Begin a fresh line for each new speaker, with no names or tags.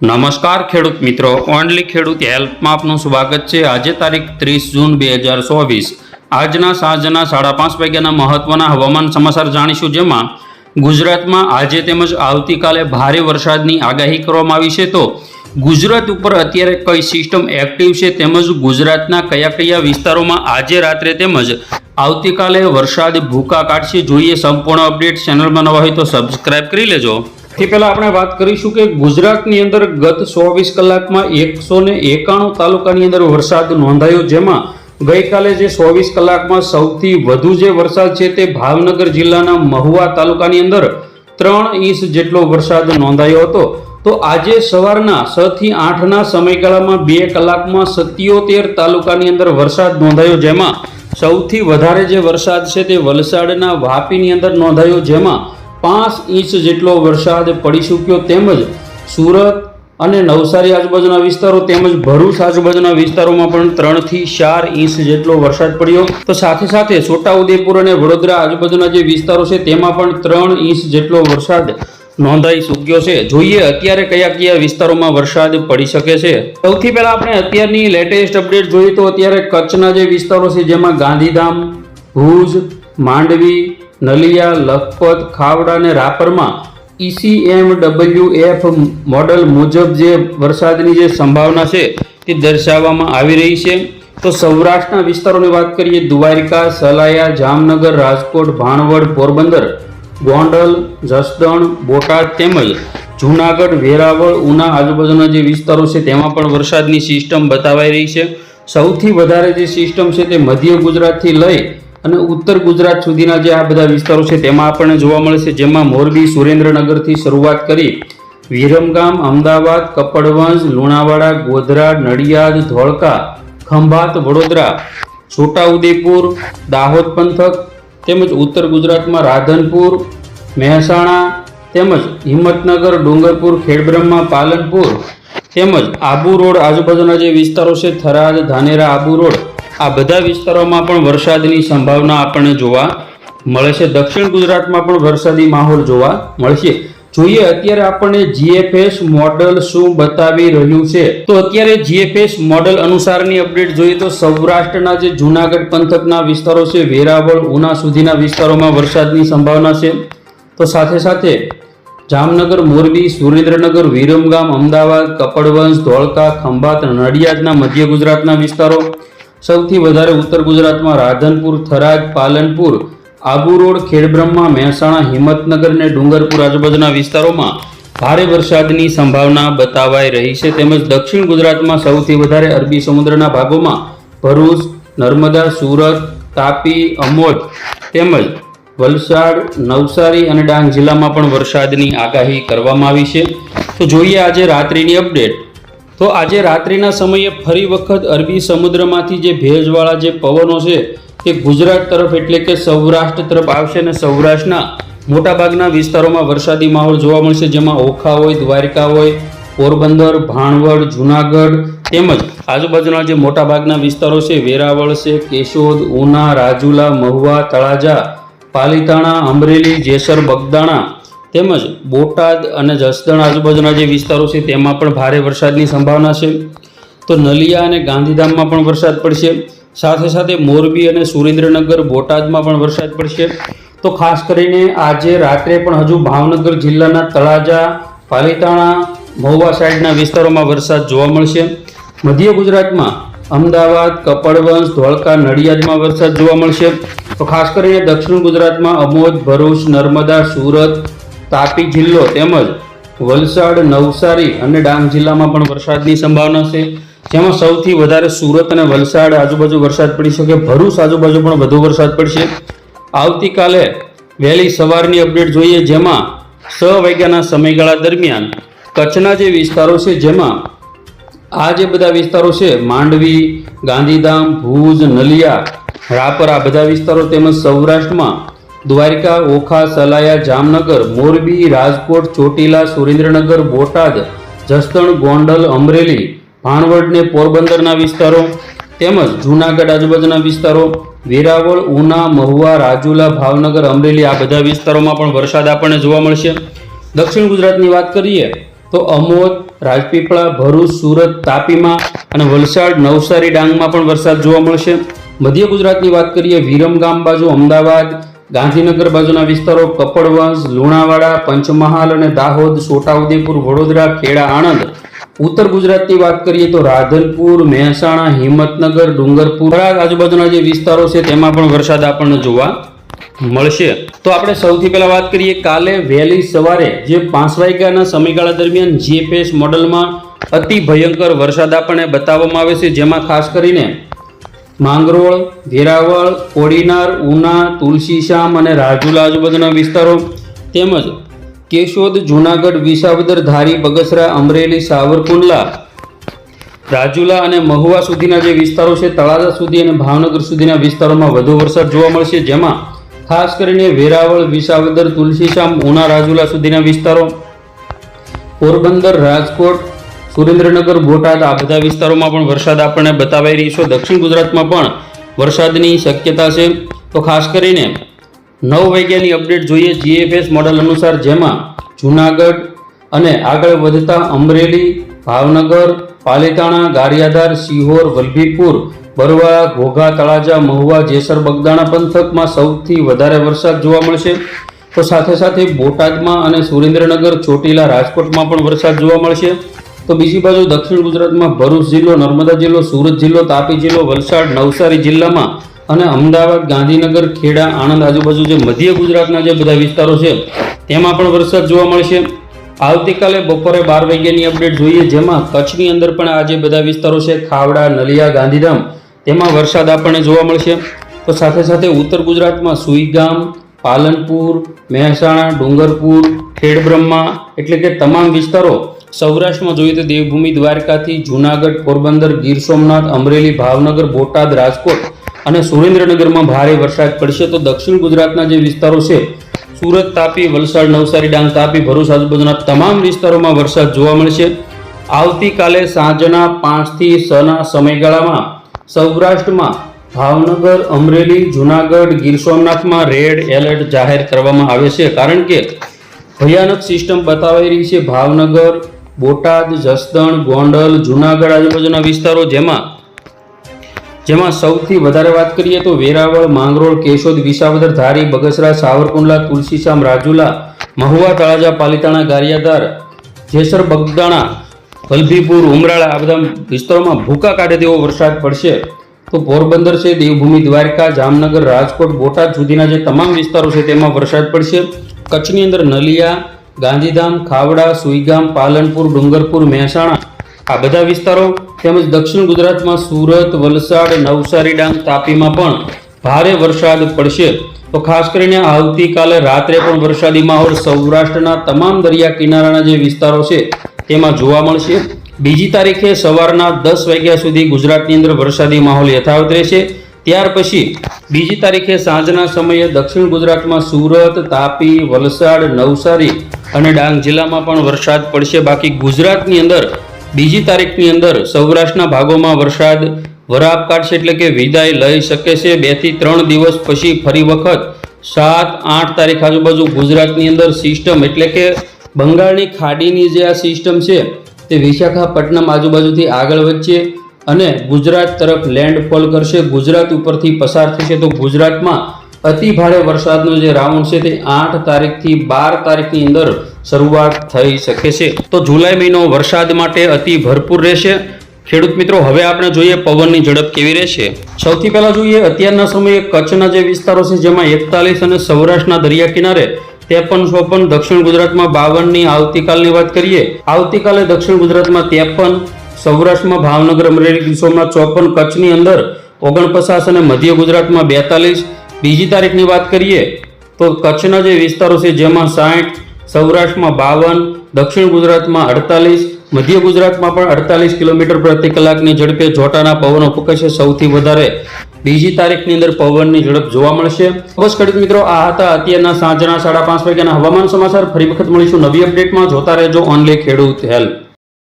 નમસ્કાર ખેડૂત મિત્રો, ઓનલી ખેડૂત હેલ્પમાં આપનું સ્વાગત છે. આજે તારીખ ત્રીસ જૂન બે હજાર ચોવીસ. આજના સાંજના સાડા પાંચ વાગ્યાના મહત્વના હવામાન સમાચાર જાણીશું જેમાં ગુજરાતમાં આજે તેમજ આવતીકાલે ભારે વરસાદની આગાહી કરવામાં આવી છે તો ગુજરાત ઉપર અત્યારે કઈ સિસ્ટમ એક્ટિવ છે તેમજ ગુજરાતના કયા કયા વિસ્તારોમાં આજે રાત્રે તેમજ આવતીકાલે વરસાદ ભૂકા કાઢશે જોઈએ સંપૂર્ણ અપડેટ ચેનલમાં નવા હોય તો સબસ્ક્રાઇબ કરી લેજો. તે પહેલા આપણે વાત કરીશું કે ગુજરાતની અંદર ગત ચોવીસ કલાકમાં એકસો ને એકાણું તાલુકાની અંદર વરસાદ નોંધાયો, જેમાં ગઈકાલે જે ચોવીસ કલાકમાં સૌથી વધુ જે વરસાદ છે તે ભાવનગર જિલ્લાના મહુવા તાલુકાની અંદર ત્રણ ઇંચ જેટલો વરસાદ નોંધાયો હતો. તો આજે સવારના છ થી આઠના સમયગાળામાં બે કલાકમાં સત્યોતેર તાલુકાની અંદર વરસાદ નોંધાયો, જેમાં સૌથી વધારે જે વરસાદ છે તે વલસાડના વાપીની અંદર નોંધાયો, જેમાં પાંચ ઇંચ જેટલો વરસાદ પડી ચૂક્યો તેમજ સુરત અને નવસારી આજુબાજુના વિસ્તારો તેમજ ભરૂચ આજુબાજુના વિસ્તારોમાં પણ ત્રણથી ચાર ઇંચ જેટલો વરસાદ પડ્યો. તો સાથે સાથે છોટાઉદેપુર અને વડોદરા આજુબાજુના જે વિસ્તારો છે તેમાં પણ ત્રણ ઇંચ જેટલો વરસાદ નોંધાઈ ચૂક્યો છે. જોઈએ અત્યારે કયા કયા વિસ્તારોમાં વરસાદ પડી શકે છે. સૌથી પહેલા આપણે અત્યારની લેટેસ્ટ અપડેટ જોઈએ તો અત્યારે કચ્છના જે વિસ્તારો છે જેમાં ગાંધીધામ, ભુજ, માંડવી નલિયા, લખપત, ખાવડા અને રાપરમાં E ECM W F model મુજબ જે વરસાદની જે સંભાવના છે તે દર્શાવવામાં આવી રહી છે. તો સૌરાષ્ટ્રના વિસ્તારોની વાત કરીએ, દ્વારિકા, સલાયા, જામનગર, રાજકોટ, ભાણવડ, પોરબંદર, ગોંડલ, જસદણ, બોટાદ, તેમજ જૂનાગઢ, વેરાવળ, ઉના આજુબાજુના જે વિસ્તારો છે તેમાં પણ વરસાદની સિસ્ટમ બતાવાઈ રહી છે. સૌથી વધારે જે સિસ્ટમ છે તે મધ્ય ગુજરાતથી લઈ અને ઉત્તર ગુજરાત સુધીના જે આ બધા વિસ્તારો છે, તેમાં આપણને જોવા મળે છે જેમાં મોરબી, સુરેન્દ્રનગરથી શરૂઆત કરી વિરમગામ, અમદાવાદ, કપડવંજ, લુણાવાડા, ગોધરા, નડિયાદ, ધોળકા, ખંભાત, વડોદરા, છોટાઉદેપુર, દાહોદ પંથક, તેમજ ઉત્તર ગુજરાતમાં રાધનપુર, મહેસાણા, તેમજ હિંમતનગર, ડુંગરપુર, ખેડબ્રહ્મા, પાલનપુર, તેમજ આબુ રોડ આજુબાજુના જે વિસ્તારો છે, થરાદ, ધાનેરા, આબુ રોડ આ બધા વિસ્તારોમાં પણ વરસાદની સંભાવના આપણને જોવા મળે છે. દક્ષિણ ગુજરાતમાં પણ વરસાદી માહોલ જોવા મળશે જોઈએ અત્યારે આપણને જીએફએસ મોડલ શું બતાવી રહ્યું છે. તો અત્યારે જીએફએસ મોડલ અનુસારની અપડેટ જોઈએ તો સૌરાષ્ટ્રના જે જૂનાગઢ પંથકના વિસ્તારો છે, વેરાવળ, ઉના સુધીના વિસ્તારોમાં વરસાદની સંભાવના છે. તો સાથે સાથે જામનગર, મોરબી, સુરેન્દ્રનગર, વિરમગામ, અમદાવાદ, કપડવંશ, ધોળકા, ખંભાત, નડિયાદના મધ્ય ગુજરાતના વિસ્તારો સૌથી વધારે ઉત્તર ગુજરાતમાં રાધનપુર, થરાદ, પાલનપુર, આબુ રોડ, ખેડબ્રહ્મા, મહેસાણા, હિંમતનગર અને ડુંગરપુર આજુબાજુના વિસ્તારોમાં ભારે વરસાદની સંભાવના બતાવાઈ રહી છે. તેમજ દક્ષિણ ગુજરાતમાં સૌથી વધારે અરબી સમુદ્રના ભાગોમાં ભરૂચ, નર્મદા, સુરત, તાપી, અમોદ તેમજ વલસાડ, નવસારી અને ડાંગ જિલ્લામાં પણ વરસાદની આગાહી કરવામાં આવી છે. તો જોઈએ આજે રાત્રિની અપડેટ. તો આજે રાત્રિના સમયે ફરી વખત અરબી સમુદ્રમાંથી જે ભેજવાળા જે પવનો છે, તે ગુજરાત તરફ એટલે કે સૌરાષ્ટ્ર તરફ આવશે અને સૌરાષ્ટ્રના મોટાભાગના વિસ્તારોમાં વરસાદી માહોલ જોવા મળશે, જેમાં ઓખા હોય, દ્વારિકા હોય, પોરબંદર, ભાણવડ, જુનાગઢ તેમજ આજુબાજુના જે મોટાભાગના વિસ્તારો છે, વેરાવળ છે, કેશોદ, ઉના, રાજુલા, મહુવા, તળાજા, પાલીતાણા, અમરેલી, જેસર, બગદાણા તેમજ બોટાદ અને જસદણ આજુબાજુના જે વિસ્તારો છે, તેમાં પણ ભારે વરસાદની સંભાવના છે. તો નલિયા અને ગાંધીધામમાં પણ વરસાદ પડશે. સાથે સાથે મોરબી અને સુરેન્દ્રનગર, બોટાદમાં પણ વરસાદ પડશે. તો ખાસ કરીને આજે રાત્રે પણ હજુ ભાવનગર જિલ્લાના તળાજા, પાલીતાણા, મહુવા સાઈડના વિસ્તારોમાં વરસાદ જોવા મળશે. મધ્ય ગુજરાતમાં અમદાવાદ, કપડવંશ, ધોળકા, નડિયાદમાં વરસાદ જોવા મળશે. તો ખાસ કરીને દક્ષિણ ગુજરાતમાં અમોદ, ભરૂચ, નર્મદા, સુરત તાપી જિલ્લો તેમજ વલસાડ, નવસારી અને ડાંગ જિલ્લામાં પણ વરસાદની સંભાવના છે. જેમાં સૌથી વધારે સુરત અને વલસાડ આજુબાજુ વરસાદ પડી શકે. ભરૂચ આજુબાજુ પણ વધુ વરસાદ પડશે. આવતીકાલે વહેલી સવારની અપડેટ જોઈએ જેમાં છ વાગ્યાના સમયગાળા દરમિયાન કચ્છના જે વિસ્તારો છે, જેમાં આ જે બધા વિસ્તારો છે, માંડવી, ગાંધીધામ, ભુજ, નલિયા, રાપર, આ બધા વિસ્તારો તેમજ સૌરાષ્ટ્રમાં દ્વારિકા, ઓખા, સલાયા, જામનગર, મોરબી, રાજકોટ, ચોટીલા, સુરેન્દ્રનગર, બોટાદ, જસદણ, ગોંડલ, અમરેલી, ભાણવડ ને પોરબંદરના વિસ્તારો, તેમજ જૂનાગઢ, આજુબાજુના વિસ્તારો, વેરાવળ, ઉના, મહુવા, રાજુલા, ભાવનગર, અમરેલી આ બધા વિસ્તારોમાં પણ વરસાદ આપણને જોવા મળશે. દક્ષિણ ગુજરાતની વાત કરીએ તો અમોદ, રાજપીપળા, ભરૂચ, સુરત, તાપીમાં અને વલસાડ, નવસારી, ડાંગમાં પણ વરસાદ જોવા મળશે. મધ્ય ગુજરાતની વાત કરીએ, વિરમગામ બાજુ અમદાવાદ ગાંધીનગર બાજુના વિસ્તારો કપડવંશ લુણાવાડા, પંચમહાલ અને દાહોદ, છોટાઉદેપુર, વડોદરા, ખેડા, આણંદ. ઉત્તર ગુજરાતની વાત કરીએ તો રાધનપુર, મહેસાણા, હિંમતનગર, ડુંગરપુર. આજુબાજુના જે વિસ્તારો છે તેમાં પણ વરસાદ આપણને જોવા મળશે. તો આપણે સૌથી પહેલાં વાત કરીએ કાલે વહેલી સવારે જે પાંચ વાગ્યાના સમયગાળા દરમિયાન જીએફએસ મોડલમાં અતિ ભયંકર વરસાદ આપણને બતાવવામાં આવે છે, જેમાં ખાસ કરીને માંગરોળ વેરાવળ કોડીનાર, ઉના તુલસીશ્યામ અને રાજુલા આજુબાજુના વિસ્તારો તેમજ કેશોદ, જુનાગઢ, વિસાવદર, ધારી, બગસરા, અમરેલી, સાવરકુંડલા, રાજુલા અને મહુવા સુધીના જે વિસ્તારો છે, તળાજા સુધી અને ભાવનગર સુધીના વિસ્તારોમાં વધુ વરસાદ જોવા મળશે, જેમાં ખાસ કરીને વેરાવળ, વિસાવદર તુલસીશ્યામ ઉના, રાજુલા સુધીના વિસ્તારો, પોરબંદર, રાજકોટ સુરેન્દ્રનગર, બોટાદ, આ બધા વિસ્તારોમાં પણ વરસાદ આપણને બતાવાઈ રહ્યો છે. દક્ષિણ ગુજરાતમાં પણ વરસાદની શક્યતા છે. તો ખાસ કરીને નવ વાગ્યાની અપડેટ જોઈએ જીએફએસ મોડલ અનુસાર, જેમાં જૂનાગઢ અને આગળ વધતા અમરેલી, ભાવનગર, પાલીતાણા, ગારિયાધાર, સિહોર, વલભીપુર, બરવાળા, ઘોઘા, તળાજા, મહુવા, જેસર, બગદાણા પંથકમાં સૌથી વધારે વરસાદ જોવા મળશે. તો સાથે સાથે બોટાદમાં અને સુરેન્દ્રનગર, ચોટીલા, રાજકોટમાં પણ વરસાદ જોવા મળશે. તો બીજી બાજુ દક્ષિણ ગુજરાતમાં ભરૂચ જિલ્લો, નર્મદા જિલ્લો, સુરત જિલ્લો, તાપી જિલ્લો, વલસાડ, નવસારી જિલ્લામાં અને અમદાવાદ, ગાંધીનગર, ખેડા, આણંદ આજુબાજુ જે મધ્ય ગુજરાતના જે બધા વિસ્તારો છે, તેમાં પણ વરસાદ જોવા મળશે આવતીકાલે બપોરે બાર વાગ્યાની અપડેટ જોઈએ, જેમાં કચ્છની અંદર પણ આ જે બધા વિસ્તારો છે, ખાવડા, નલિયા, ગાંધીધામ, તેમાં વરસાદ આપણને જોવા મળશે. તો સાથે સાથે ઉત્તર ગુજરાતમાં સુઈગામ, પાલનપુર, મહેસાણા, ડુંગરપુર, ખેડબ્રહ્મા, એટલે કે તમામ વિસ્તારો સૌરાષ્ટ્રમાં જોઈએ તો દેવભૂમિ દ્વારકાથી જૂનાગઢ, પોરબંદર, ગીર સોમનાથ, અમરેલી, ભાવનગર, બોટાદ, રાજકોટ અને સુરેન્દ્રનગરમાં ભારે વરસાદ પડશે. તો દક્ષિણ ગુજરાતના જે વિસ્તારો છે, સુરત તાપી, વલસાડ, નવસારી, ડાંગ તાપી, ભરૂચ, આજુબાજુના તમામ વિસ્તારોમાં વરસાદ જોવા મળશે. આવતીકાલે સાંજના પાંચથી છના સમયગાળામાં સૌરાષ્ટ્રમાં ભાવનગર, અમરેલી, જૂનાગઢ, ગીર સોમનાથમાં રેડ એલર્ટ જાહેર કરવામાં આવે છે. કારણ કે ભયાનક સિસ્ટમ બતાવાઈ રહી છે ભાવનગર બોટાદ, જસદણ, ગોંડલ, જૂનાગઢ આજુબાજુના વિસ્તારો જેમાં જેમાં સૌથી વધારે વાત કરીએ તો વેરાવળ, માંગરોળ, કેશોદ, વિસાવદર, ધારી, બગસરા, સાવરકુંડલા, તુલસીશામ, રાજુલા, મહુવા, તળાજા, પાલિતાણા, ગારિયાધાર, જેસર, બગદાણા વલભીપુર ઉમરાળા આ બધા વિસ્તારોમાં ભૂકા કાઢે તેવો વરસાદ પડશે. તો પોરબંદર છે, દેવભૂમિ, દ્વારકા, જામનગર, રાજકોટ, બોટાદ સુધીના જે તમામ વિસ્તારો છે તેમાં વરસાદ પડશે. કચ્છની અંદર નલિયા ગાંધીધામ, ખાવડા, સુઈગામ, પાલનપુર, ડુંગરપુર, મહેસાણા આ બધા વિસ્તારો તેમજ દક્ષિણ ગુજરાતમાં સુરત, વલસાડ, નવસારી ડાંગ, તાપીમાં પણ ભારે વરસાદ પડશે. તો ખાસ કરીને આવતીકાલે રાત્રે પણ વરસાદી માહોલ સૌરાષ્ટ્રના તમામ દરિયા કિનારાના જે વિસ્તારો છે તેમાં જોવા મળશે. બીજી તારીખે સવારના દસ વાગ્યા સુધી ગુજરાતની અંદર વરસાદી માહોલ યથાવત રહેશે. ત્યાર પછી બીજી તારીખે સાંજના સમયે દક્ષિણ ગુજરાતમાં સુરત, તાપી, વલસાડ, નવસારી અને ડાંગ જિલ્લામાં પણ વરસાદ પડશે. બાકી ગુજરાતની અંદર બીજી તારીખની અંદર સૌરાષ્ટ્રના ભાગોમાં વરસાદ વરાપ કાઢશે એટલે કે વિદાય લઈ શકે છે. બેથી ત્રણ દિવસ પછી ફરી વખત સાત, આઠ તારીખ આજુબાજુ ગુજરાતની અંદર સિસ્ટમ એટલે કે બંગાળની ખાડીની જે આ સિસ્ટમ છે તે વિશાખાપટ્ટનમ આજુબાજુથી આગળ વધશે અને ગુજરાત તરફ લેન્ડફોલ કરશે. ગુજરાત ઉપરથી પસાર થશે તો ગુજરાતમાં અતિ ભારે વરસાદનો જે રાઉન્ડ છે તે આઠ તારીખથી બાર તારીખની અંદર શરૂઆત થઈ શકે છે. તો જુલાઈ મહિનો વરસાદ માટે અતિ ભરપૂર રહેશે. ખેડૂત મિત્રો, હવે આપણે જોઈએ પવનની ઝડપ કેવી રહેશે. સૌથી પહેલાં જોઈએ અત્યારના સમયે કચ્છના જે વિસ્તારો છે, જેમાં એકતાલીસ અને સૌરાષ્ટ્રના દરિયા કિનારે ત્રેપન ચોપન, દક્ષિણ ગુજરાતમાં બાવનની આવતીકાલની વાત કરીએ, આવતીકાલે દક્ષિણ ગુજરાતમાં ત્રેપન, સૌરાષ્ટ્રમાં ભાવનગર અમરેલી સોમનાથ ચોપન, કચ્છની અંદર ઓગણપચાસ અને મધ્ય ગુજરાતમાં બેતાલીસ બીજી તારીખની વાત કરીએ તો કચ્છના જે વિસ્તારો છે, જેમાં સાઠ, સૌરાષ્ટ્રમાં બાવન, દક્ષિણ ગુજરાતમાં અડતાલીસ, મધ્ય ગુજરાતમાં પણ અડતાલીસ કિલોમીટર પ્રતિ કલાકની ઝડપે જોટાના પવનો ફૂંકાશે. સૌથી વધારે બીજી તારીખની અંદર પવનની ઝડપ જોવા મળશે. બસ ખેડૂત મિત્રો, આ હતા અત્યારના સાંજના સાડા પાંચ વાગ્યાના હવામાન સમાચાર. ફરી વખત મળીશું નવી અપડેટમાં. જોતા રહેજો ઓનલી ખેડૂત હેલ્પ.